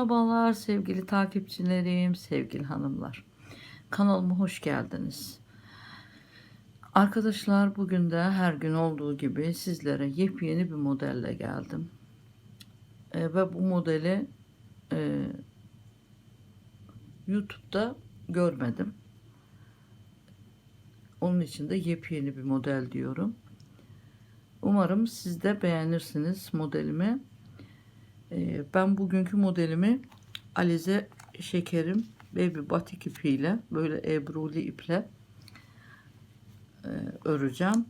Merhabalar sevgili takipçilerim, sevgili hanımlar. Kanalıma hoş geldiniz. Arkadaşlar bugün de her gün olduğu gibi sizlere yepyeni bir modelle geldim. E, ve bu modeli e, YouTube'da görmedim. Onun için de yepyeni bir model diyorum. Umarım siz de beğenirsiniz modelimi. Ee, ben bugünkü modelimi Alize şekerim baby batik ipiyle böyle ebruli iple e, öreceğim.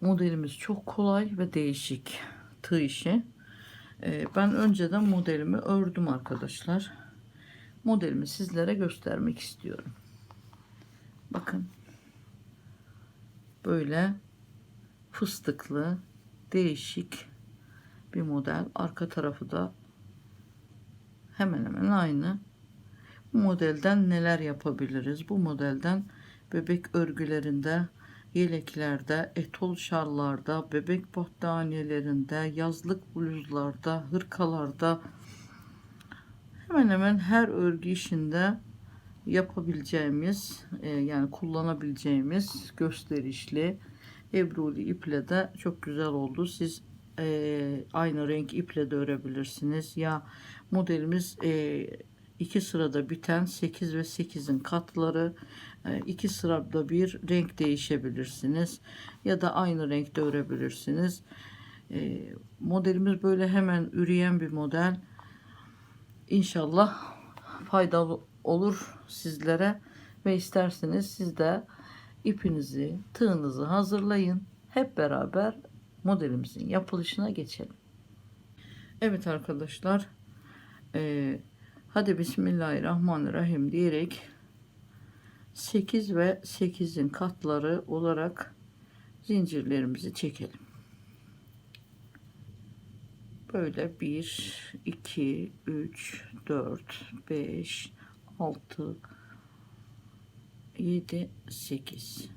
Modelimiz çok kolay ve değişik tığ işi. Ee, ben önceden modelimi ördüm arkadaşlar. Modelimi sizlere göstermek istiyorum. Bakın. Böyle fıstıklı değişik bir model. Arka tarafı da hemen hemen aynı. Bu modelden neler yapabiliriz? Bu modelden bebek örgülerinde, yeleklerde, etol şallarda, bebek battaniyelerinde, yazlık bluzlarda, hırkalarda hemen hemen her örgü işinde yapabileceğimiz e, yani kullanabileceğimiz gösterişli Ebruli iple de çok güzel oldu. Siz e, aynı renk iple de örebilirsiniz. Ya modelimiz e, iki sırada biten 8 ve 8'in katları e, iki sırada bir renk değişebilirsiniz. Ya da aynı renkte örebilirsiniz. E, modelimiz böyle hemen üreyen bir model. İnşallah faydalı olur sizlere ve isterseniz siz de ipinizi, tığınızı hazırlayın. Hep beraber modelimizin yapılışına geçelim. Evet arkadaşlar. E, hadi Bismillahirrahmanirrahim diyerek 8 ve 8'in katları olarak zincirlerimizi çekelim. Böyle 1, 2, 3, 4, 5, 6, 7, 8.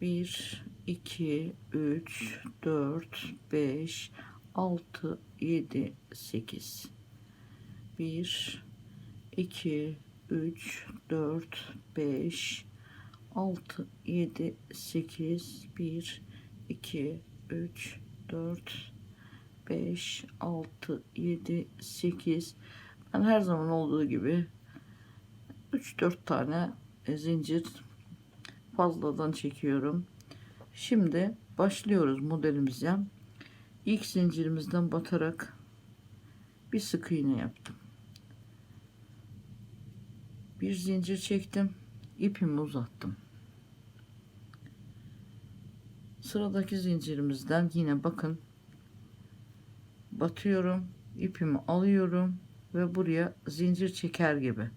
1, 2, 3, 4, 5, 6, 7, 8. 1, 2, 3, 4, 5, 6, 7, 8. 1, 2, 3, 4, 5, 6, 7, 8. Ben her zaman olduğu gibi 3-4 tane zincir fazladan çekiyorum. Şimdi başlıyoruz modelimize. İlk zincirimizden batarak bir sık iğne yaptım. Bir zincir çektim. ipimi uzattım. Sıradaki zincirimizden yine bakın batıyorum. ipimi alıyorum ve buraya zincir çeker gibi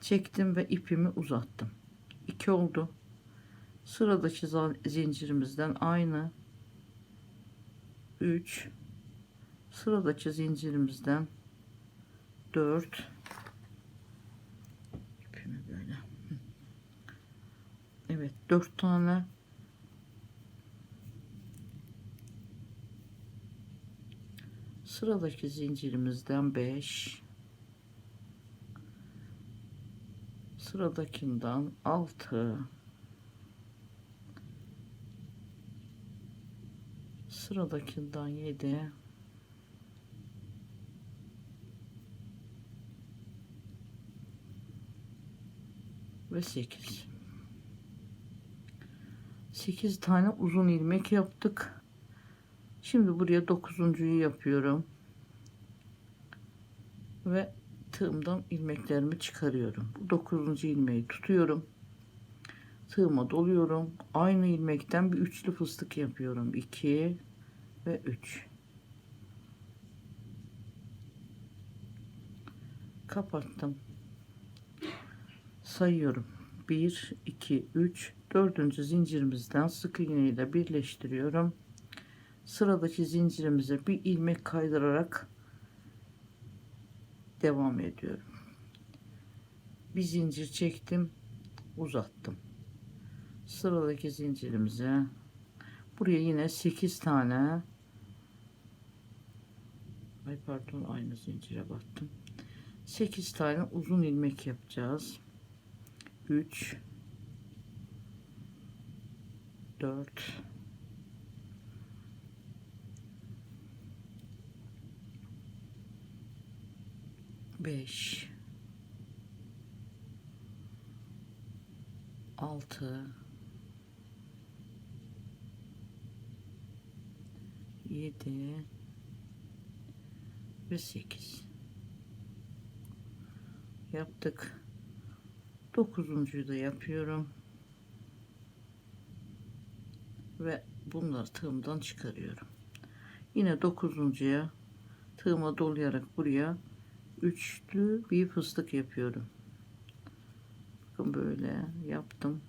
çektim ve ipimi uzattım. 2 oldu. Sıradaki zincirimizden aynı. 3 sıradaki zincirimizden 4 ipimi böyle. Evet 4 tane. Sıradaki zincirimizden 5 sıradakinden 6 sıradakinden 7 ve 8 8 tane uzun ilmek yaptık şimdi buraya dokuzuncuyu yapıyorum ve tığımdan ilmeklerimi çıkarıyorum. Bu 9. ilmeği tutuyorum. Tığıma doluyorum. Aynı ilmekten bir üçlü fıstık yapıyorum. 2 ve 3. Kapattım. Sayıyorum. 1 2 3 dördüncü zincirimizden sık iğne ile birleştiriyorum. Sıradaki zincirimize bir ilmek kaydırarak devam ediyorum. Bir zincir çektim, uzattım. Sıradaki zincirimize buraya yine 8 tane Ay pardon aynı zincire battım. 8 tane uzun ilmek yapacağız. 3 4 5 6 7 ve 8 yaptık. Dokuzuncuyu da yapıyorum. Ve bunları tığımdan çıkarıyorum. Yine dokuzuncuya tığıma dolayarak buraya üçlü bir fıstık yapıyorum. Bakın böyle yaptım.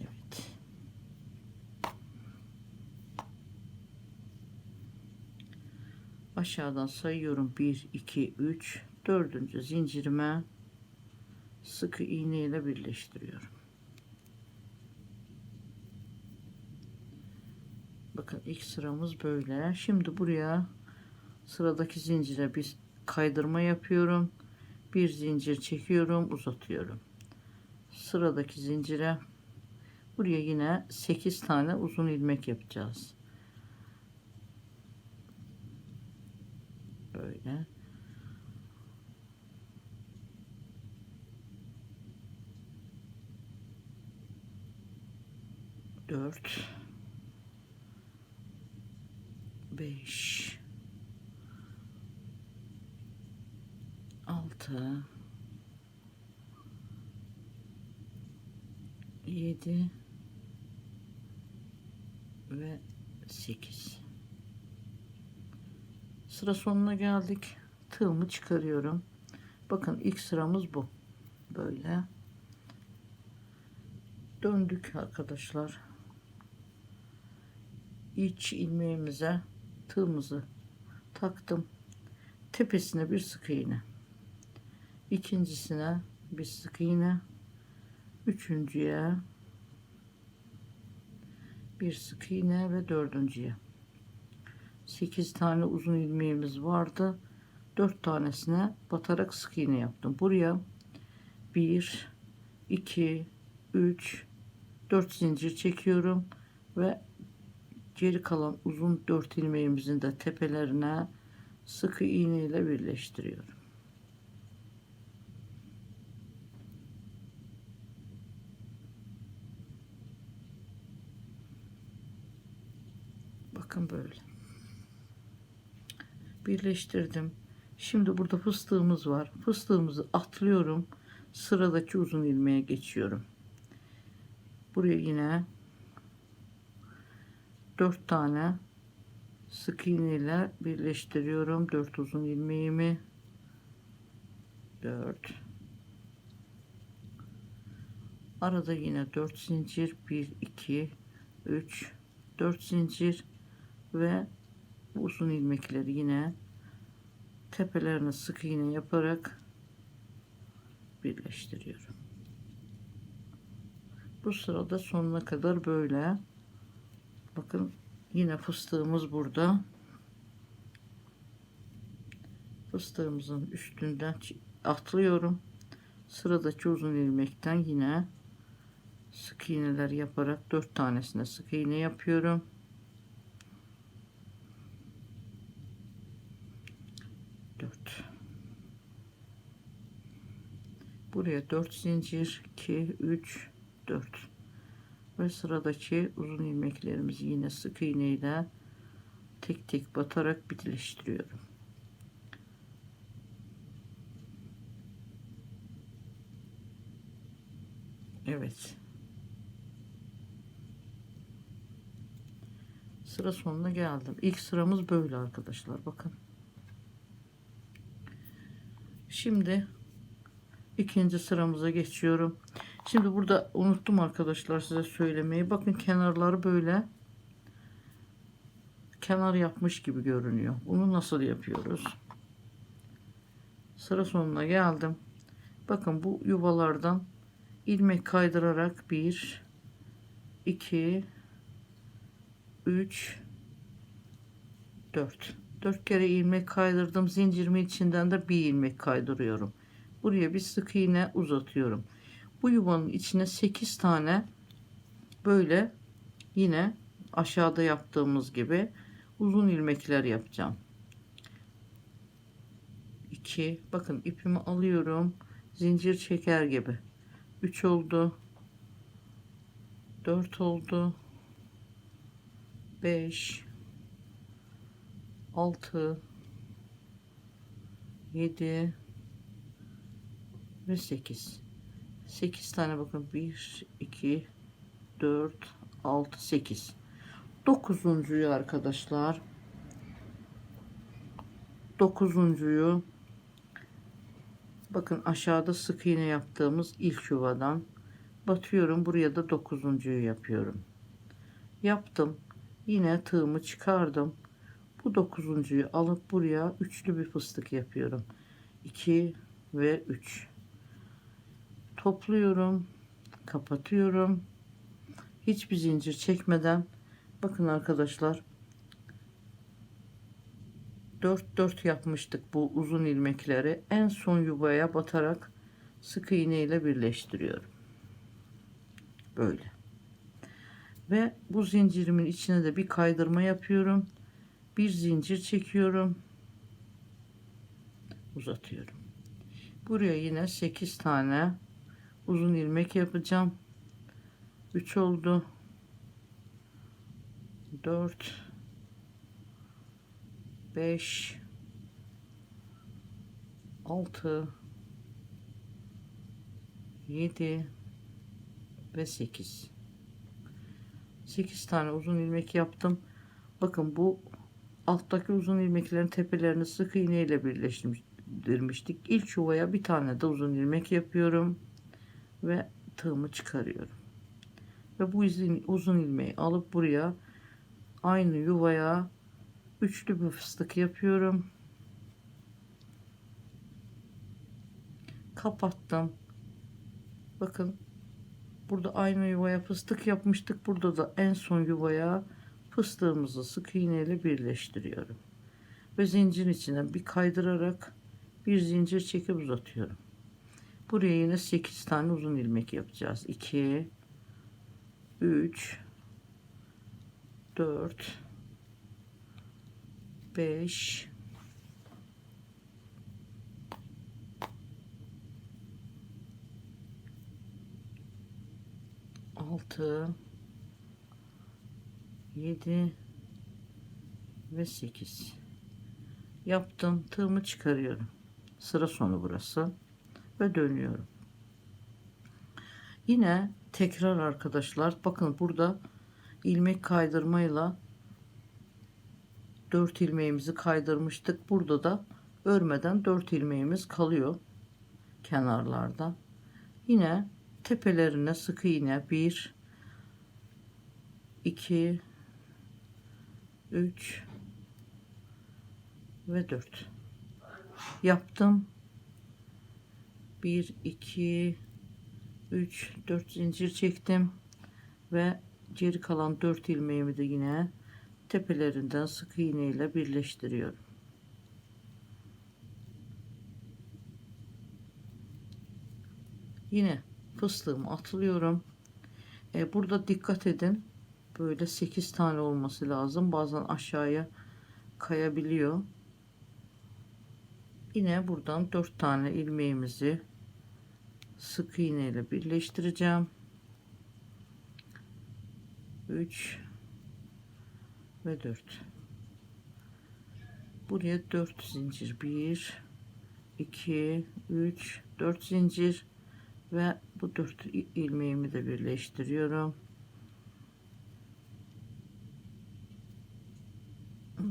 Evet. Aşağıdan sayıyorum. 1, 2, 3, dördüncü zincirime sıkı iğne ile birleştiriyorum. Bakın ilk sıramız böyle. Şimdi buraya sıradaki zincire bir kaydırma yapıyorum. Bir zincir çekiyorum, uzatıyorum. Sıradaki zincire buraya yine 8 tane uzun ilmek yapacağız. Böyle. Dört. Beş. Altı. Yedi. Ve sekiz. Sıra sonuna geldik. Tığımı çıkarıyorum. Bakın ilk sıramız bu. Böyle. Döndük arkadaşlar. İç ilmeğimize tığımızı taktım. Tepesine bir sık iğne. İkincisine bir sık iğne. Üçüncüye bir sık iğne ve dördüncüye. 8 tane uzun ilmeğimiz vardı. 4 tanesine batarak sık iğne yaptım. Buraya 1 2 3 4 zincir çekiyorum ve geri kalan uzun 4 ilmeğimizin de tepelerine sıkı iğne ile birleştiriyorum. Bakın böyle birleştirdim. Şimdi burada fıstığımız var. Fıstığımızı atlıyorum. Sıradaki uzun ilmeğe geçiyorum. Buraya yine 4 tane sık iğne birleştiriyorum. 4 uzun ilmeğimi 4 Arada yine 4 zincir 1 2 3 4 zincir ve uzun ilmekleri yine tepelerine sık iğne yaparak birleştiriyorum. Bu sırada sonuna kadar böyle. Bakın yine fıstığımız burada. Fıstığımızın üstünden atlıyorum. Sıradaki uzun ilmekten yine sık iğneler yaparak dört tanesine sık iğne yapıyorum. Dört. Buraya dört zincir 2 3 4 ve sıradaki uzun ilmeklerimizi yine sık iğne ile tek tek batarak bitleştiriyorum. Evet. Sıra sonuna geldim. İlk sıramız böyle arkadaşlar. Bakın. Şimdi ikinci sıramıza geçiyorum. Şimdi burada unuttum arkadaşlar size söylemeyi. Bakın kenarları böyle kenar yapmış gibi görünüyor. Bunu nasıl yapıyoruz? Sıra sonuna geldim. Bakın bu yuvalardan ilmek kaydırarak 1 2 3 4 4 kere ilmek kaydırdım zincirimin içinden de bir ilmek kaydırıyorum buraya bir sık iğne uzatıyorum. Bu yuvanın içine 8 tane böyle yine aşağıda yaptığımız gibi uzun ilmekler yapacağım. 2 bakın ipimi alıyorum. Zincir çeker gibi. 3 oldu. 4 oldu. 5 6 7 ve 8 8 tane bakın. 1 2 4 6 8 dokuzuncuyu arkadaşlar. Dokuzuncuyu bakın aşağıda sık iğne yaptığımız ilk yuvadan batıyorum. Buraya da dokuzuncuyu yapıyorum. Yaptım. Yine tığımı çıkardım. Bu dokuzuncuyu alıp buraya üçlü bir fıstık yapıyorum. 2 ve 3 topluyorum kapatıyorum. Hiçbir zincir çekmeden bakın arkadaşlar 4 4 yapmıştık bu uzun ilmekleri. En son yuvaya batarak sık iğne ile birleştiriyorum. Böyle. Ve bu zincirimin içine de bir kaydırma yapıyorum. Bir zincir çekiyorum. Uzatıyorum. Buraya yine 8 tane uzun ilmek yapacağım. 3 oldu. 4 5 6 7 ve 8 8 tane uzun ilmek yaptım. Bakın bu alttaki uzun ilmeklerin tepelerini sık iğne ile birleştirmiştik. İlk yuvaya bir tane de uzun ilmek yapıyorum ve tığımı çıkarıyorum. Ve bu izin, uzun ilmeği alıp buraya aynı yuvaya üçlü bir fıstık yapıyorum. Kapattım. Bakın burada aynı yuvaya fıstık yapmıştık. Burada da en son yuvaya fıstığımızı sık iğne ile birleştiriyorum. Ve zincirin içinden bir kaydırarak bir zincir çekip uzatıyorum buraya yine 8 tane uzun ilmek yapacağız. 2 3 4 5 6 7 ve 8 yaptım. Tığımı çıkarıyorum. Sıra sonu burası ve dönüyorum. Yine tekrar arkadaşlar bakın burada ilmek kaydırmayla 4 ilmeğimizi kaydırmıştık. Burada da örmeden 4 ilmeğimiz kalıyor kenarlarda. Yine tepelerine sık iğne 1 2 3 ve 4 yaptım 1 2 3 4 zincir çektim ve geri kalan 4 ilmeğimi de yine tepelerinden sık iğne ile birleştiriyorum. Yine fıstığımı atlıyorum e, burada dikkat edin böyle 8 tane olması lazım. Bazen aşağıya kayabiliyor. Yine buradan 4 tane ilmeğimizi sık iğne ile birleştireceğim. 3 ve 4 buraya 4 zincir. 1 2 3 4 zincir ve bu 4 ilmeğimi de birleştiriyorum.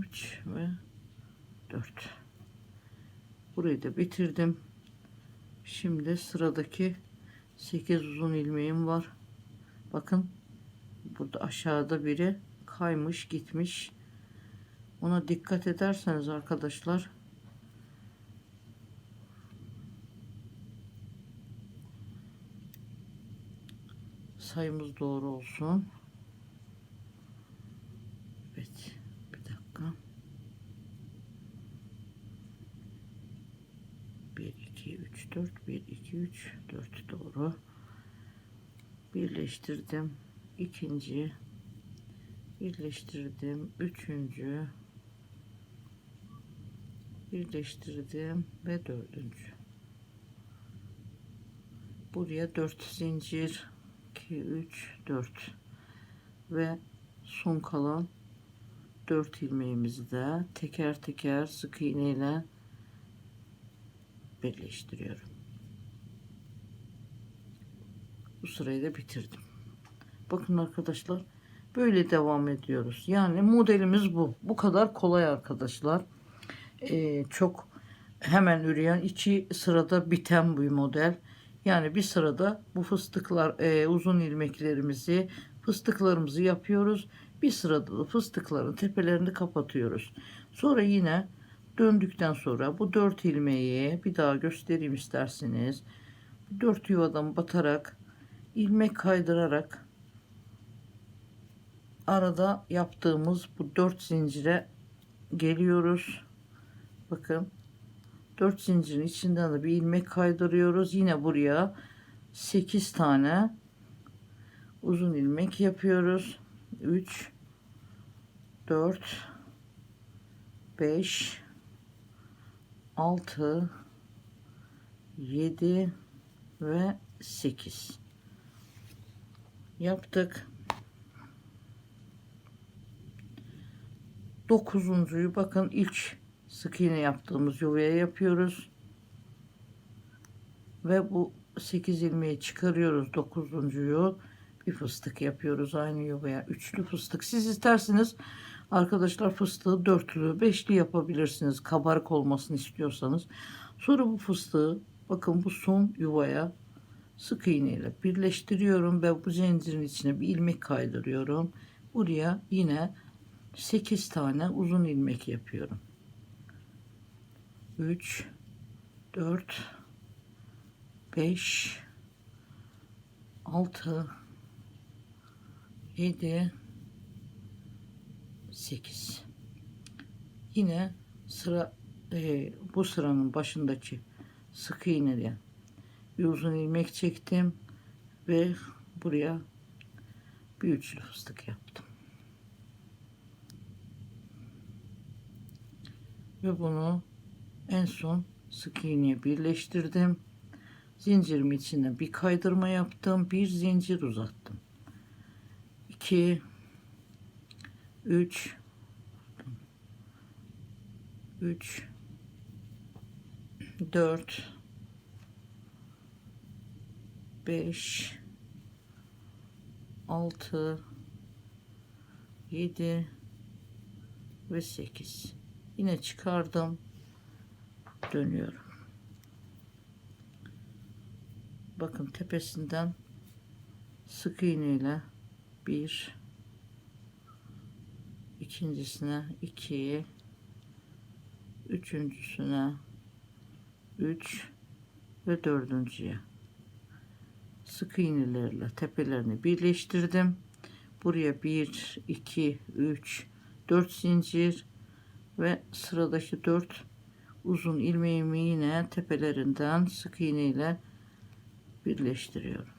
3 ve 4 burayı da bitirdim şimdi sıradaki 8 uzun ilmeğim var. Bakın burada aşağıda biri kaymış gitmiş. Ona dikkat ederseniz arkadaşlar sayımız doğru olsun evet bir dakika 1 2 3 4 doğru. Birleştirdim. İkinci. Birleştirdim. Üçüncü. Birleştirdim ve dördüncü. Buraya 4 zincir. 2 3 4 ve son kalan 4 ilmeğimizi de teker teker sık iğne ile birleştiriyorum. Bu sırayı da bitirdim. Bakın arkadaşlar böyle devam ediyoruz. Yani modelimiz bu. Bu kadar kolay arkadaşlar. Ee, çok hemen üreyen iki sırada biten bir model. Yani bir sırada bu fıstıklar e, uzun ilmeklerimizi fıstıklarımızı yapıyoruz. Bir sırada da fıstıkların tepelerini kapatıyoruz. Sonra yine döndükten sonra bu dört ilmeği bir daha göstereyim isterseniz. Dört yuvadan batarak ilmek kaydırarak arada yaptığımız bu dört zincire geliyoruz. Bakın 4 zincirin içinden de bir ilmek kaydırıyoruz. Yine buraya 8 tane uzun ilmek yapıyoruz. 3 4 5 6 7 ve 8 yaptık. Dokuzuncuyu bakın ilk sık iğne yaptığımız yuvaya yapıyoruz. Ve bu 8 ilmeği çıkarıyoruz. Dokuzuncuyu bir fıstık yapıyoruz aynı yuvaya. Üçlü fıstık. Siz isterseniz arkadaşlar fıstığı dörtlü, beşli yapabilirsiniz. Kabarık olmasını istiyorsanız. Sonra bu fıstığı bakın bu son yuvaya sık iğne ile birleştiriyorum ve bu zincirin içine bir ilmek kaydırıyorum. Buraya yine 8 tane uzun ilmek yapıyorum. 3 4 5 6 7 8 yine sıra e, bu sıranın başındaki sık iğneye bir uzun ilmek çektim ve buraya bir üçlü fıstık yaptım ve bunu en son sık iğneye birleştirdim. Zincirim içine bir kaydırma yaptım. Bir zincir uzattım. 2 3 3 4 5 6 7 ve 8 yine çıkardım dönüyorum. Bakın tepesinden sık iğne ile bir ikincisine iki üçüncüsüne üç ve dördüncüye sık iğnelerle tepelerini birleştirdim. Buraya bir iki üç dört zincir ve sıradaki dört uzun ilmeğimi yine tepelerinden sık iğne ile birleştiriyorum.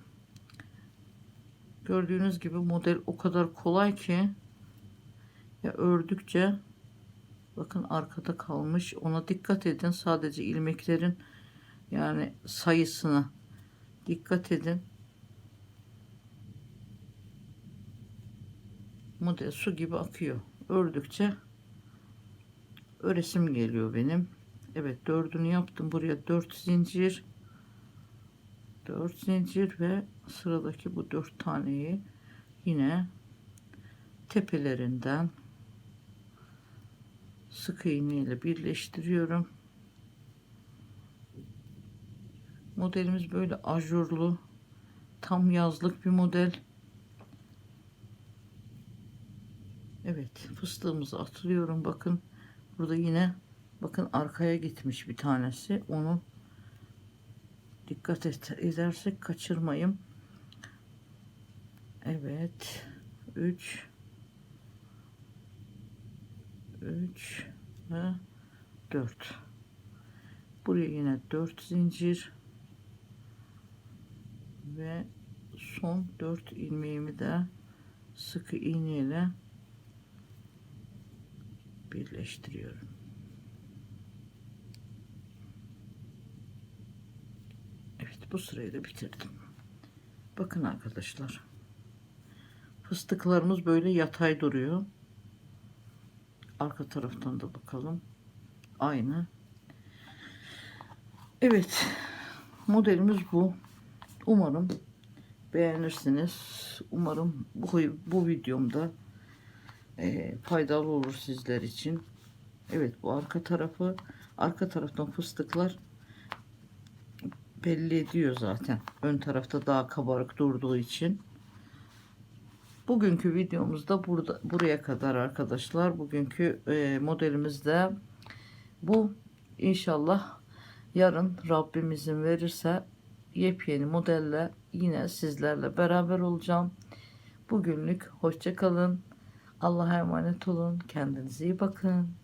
Gördüğünüz gibi model o kadar kolay ki ya ördükçe bakın arkada kalmış ona dikkat edin sadece ilmeklerin yani sayısına dikkat edin model su gibi akıyor ördükçe öresim geliyor benim Evet dördünü yaptım. Buraya dört zincir. Dört zincir ve sıradaki bu dört taneyi yine tepelerinden sık iğne ile birleştiriyorum. Modelimiz böyle ajurlu tam yazlık bir model. Evet fıstığımızı atlıyorum bakın burada yine Bakın arkaya gitmiş bir tanesi. Onu dikkat et, edersek kaçırmayayım. Evet. 3 3 ve 4 buraya yine 4 zincir ve son 4 ilmeğimi de sıkı iğne ile birleştiriyorum. Evet bu sırayı da bitirdim. Bakın arkadaşlar. Fıstıklarımız böyle yatay duruyor. Arka taraftan da bakalım. Aynı. Evet. Modelimiz bu. Umarım beğenirsiniz. Umarım bu, bu videomda e, faydalı olur sizler için. Evet bu arka tarafı arka taraftan fıstıklar belli ediyor zaten. Ön tarafta daha kabarık durduğu için. Bugünkü videomuzda burada buraya kadar arkadaşlar. Bugünkü e, modelimizde bu inşallah yarın Rabbim izin verirse yepyeni modelle yine sizlerle beraber olacağım. Bugünlük hoşça kalın. Allah'a emanet olun. Kendinize iyi bakın.